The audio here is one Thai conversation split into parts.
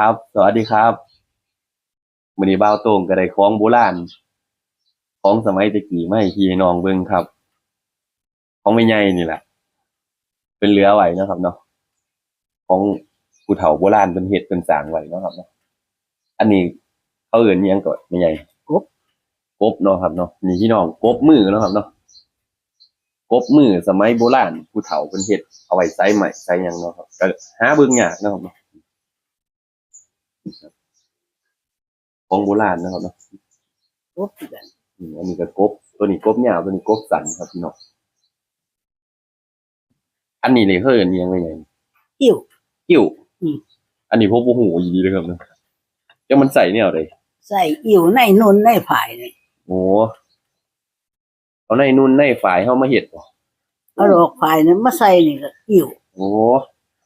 ครับ สวัสดีครับมื้อนี้บ่าวโต้งก็ได้ของโบราณของสมัยแตะกี้มาให้พี่น้องเบิ่งครับ ของแม่ใหญ่นี่แหละ เป็นเหลือไว้เนาะครับเนาะของผู้เฒ่าโบราณเพิ่นเฮ็ดเพิ่นสร้างไว้เนาะครับเนาะอันนี้เขาเอิ้นอิหยังก็แม่ใหญ่กบกบเนาะครับเนาะนี่พี่น้องกบมือเนาะครับเนาะกบมือสมัยโบราณผู้เฒ่าเพิ่นเฮ็ดเอาไว้ใส่ใหม่ใส่หยังเนาะครับก็หาเบิ่งยากเนาะครับเนาะ ของโบราณนะครับเนาะกบคือกันอืมอันนี้ก็กบ ตัวนี้กบยาวตัวนี้กบสั้นครับพี่น้องอันนี้เลยเฮ้ยอันนี้ยังไงไงอิ่ว กิ้วอืม อันนี้พวกโอ้โหอีดีเลยครับเนาะยังมันใส่เนี่ยเลยใส่อิ่วในนุ่นในผายนี่โอ้เอาในนุ่นในฝ่ายเข้ามาเห็ดบ่เอาดอกผายนั้นมาใส่นี่ก็อิ่วโอ้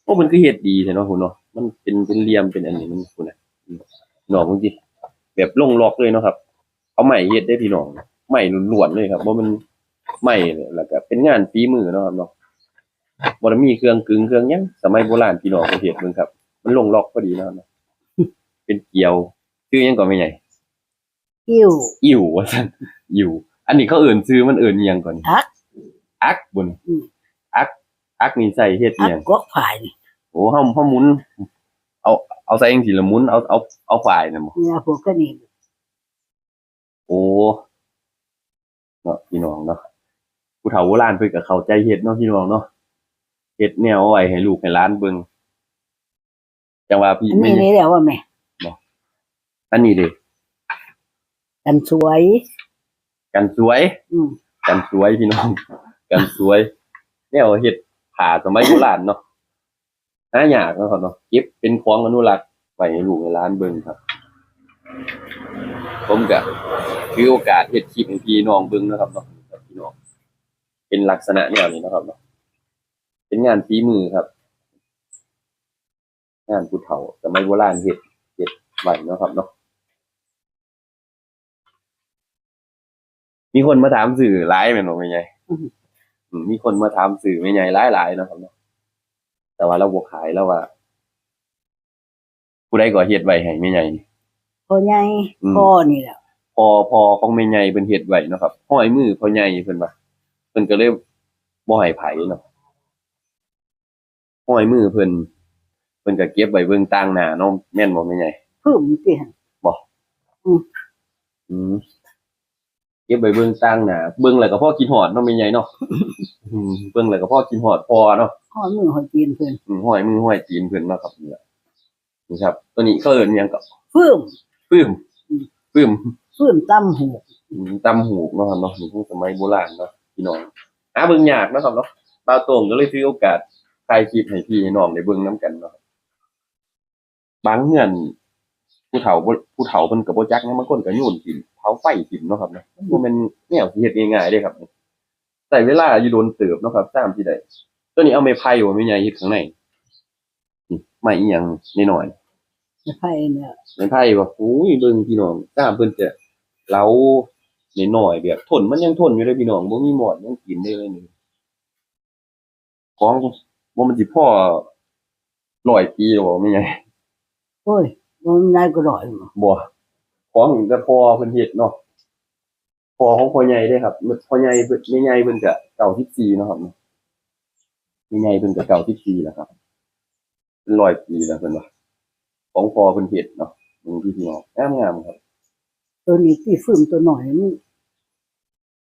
โอ้มันคือเห็ดดีใช่เนาะคุณเนาะ มันเป็นเป็นเหลี่ยมเป็นอันนี้มันคุณน่ะอืมหนอกจริงๆแบบลงล็อกเลยเนาะครับ เอาใหม่เฮ็ดได้พี่น้องใหม่ล้วนๆเลยครับว่ามันใหม่เลยแล้วก็เป็นงานฝีมือเนาะครับเนาะบ่ได้มีเครื่องกึ่งเครื่องหยังสมัยโบราณพี่น้องประเทศเบิ่งครับ มันลงล็อกพอดีเนาะครับเนาะเป็นเกลียวชื่อหยังก็ไม่ใหญ่อิ่วอิ่วว่าซั่นอิ่วอันนี้เขาเอิ่นชื่อมันเอิ่นอิหยังก่อนอักอักบนอืมอักอักนี่ใส่เฮ็ดอิอัหกยังกบผายนี่ โอ้เฮาเฮาหมุนเอาเอาใส่จังซี่ละหมุนเอาเอาเอาฝ่ายน่ะบ่เนี่ยพวกก็นี่โอ้เนาะพี่น้องเนาะผู้เฒ่าโบราณเพิ่นก็เข้าใจเฮ็ดเนาะพี่น้องเนาะเฮ็ดแนวเอาไว้ให้ลูกให้หลานเบิ่งจังว่าพี่อันไม่นี้เลยแล้วว่าแม่อันนี้เด้กันสวย กันสวย อืมกันสวยพี่น้อง กันสวยแนวเฮ็ดผ้าสมัยโบราณเนาะ หายากเนาะครับเนาะเก็บเป็นของอนุรักษ์ไว้ให้ลูกให้หลานเบิ่งครับ ผมก็ถือโอกาสเฮ็ดคลิปให้พี่น้องเบิ่งนะครับเนาะครับพี่น้องเป็นลักษณะแนวนี้เนาะครับเนาะเป็นงานฝีมือครับ งานผู้เฒ่าสมัยโบราณเฮ็ดเฮ็ดไว้เนาะครับเนาะมีคนมาถามสื่อหลายแม่นบ่แม่ใหญ่อืมมีคนมาถามสื่อแม่ใหญ่หลายๆเนาะครับเนาะ แต่ว่าเราบ่ขายแล้วว่า ผู้ใดก็เฮ็ดไว้ให้แม่ใหญ่นี่ พ่อใหญ่อืม พ่อนี่แหละพอพอของแม่ใหญ่เพิ่นเฮ็ดไว้เนาะครับห้อยมือพ่อใหญ่เพิ่นว่าเพิ่นก็เลยบ่ให้ไผเนาะห้อยมือเพิ่นเพิ่นก็เก็บไว้เบิ่งต่างหน้าเนาะแม่นบ่แม่ใหญ่พึ่มสิหั่นอืมเก็บไว้เบิ่งต่างหน้าเบิ่งแล้วก็พอกินฮอดเนาะแม่ใหญ่เนาะอืมเบิ่งแล้วก็พอกินฮอดพอเนาะ พ่อมือหอยจีนเพิ่นอืมห้อยมือห้อยตีนเพิ่นเนาะครับนี่แหละนี่ครับ ตัวนี้เขาเอิ้นหยังก็พึ่มปื้ม ปื้มพึ่มตำหูอืมตำหูกเนาะครับเนาะนี่คือสมัยโบราณเนาะพี่น้องหาเบิ่งยากเนาะครับเนาะบ่าวโต้งก็เลยถือโอกาสถ่ายคลิปให้พี่ให้น้องได้เบิ่งนํกันเนาะครับบางเฮือนผู้เฒ่าบ่ผู้เฒ่าเพิ่นก็บ่จักนะบางคนก็โยนถิ่มเผาไฟถิ่มเนาะครับเนาะมันบ่แม่นแนวที่เฮ็ดง่ายๆเด้ครับใช้เวลาอยู่โดนเติบเนาะครับตามที่ได้ ตัวนี้เอาไม้ไผ่บ่แม่ใหญ่เฮ็ดข้างในนี่ไม้อีหยังน้อยๆจะไผเนี่ยไม้ไผ่บ่โอ้ยเบิ่งพี่น้องตามเพิ่นจะเล้าน้อยๆแบบทนมันยังทนอยู่เลยพี่น้องบ่มีหมอดยังกินได้เลยนี่ของบ่มันสิพอ100ปีแล้วบ่แม่ใหญ่โอ้ยมันนายก็ร่อยบ่บ่ของถึงแต่พอเพิ่นเฮ็ดเนาะพอของพ่อใหญ่เด้ครับพ่อใหญ่เพิ่นแม่ใหญ่เพิ่นก็94เนาะครับ เนาะแม่ใหญ่เพิ่นก็94แล้วครับ เป็น100ปีแล้วเพิ่นว่าของพอเพิ่นเฮ็ดเนาะมึงพี่น้องงามๆครับ ตัวนี้ที่พึ่มตัวหน่อยมัน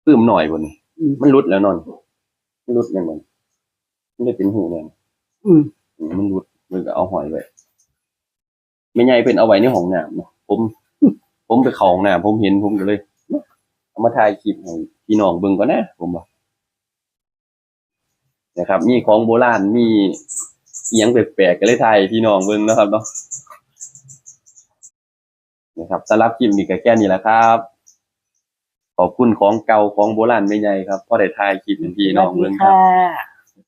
ปลื้มหน่อยบ่นี่อืมมันรุดแล้วนอนมันรุดยังไงมันได้เป็นหูแน่นอืมอืมมันรุดมันก็เอาหอยไว้ไม่ใหญ่เป็นเอาไว้ในห้องน้ำเนาะผม ผมไปเข้าห้องน้ำผมเห็นผมก็เลยเอามาถ่ายคลิปให้พี่น้องเบิ่งก่อนนะผมว่า นะครับ มีของโบราณมีเอียงแปลกๆก็เลยไทยพี่น้องเบิ่งนะครับเนาะนะครับสำหรับคลิปนี้ก็แค่นี้แหละครับ ขอบคุณของเก่าของโบราณไม่ใหญ่ครับพ่อได้ถ่ายคลิปให้พี่น้องเบิ่งครับ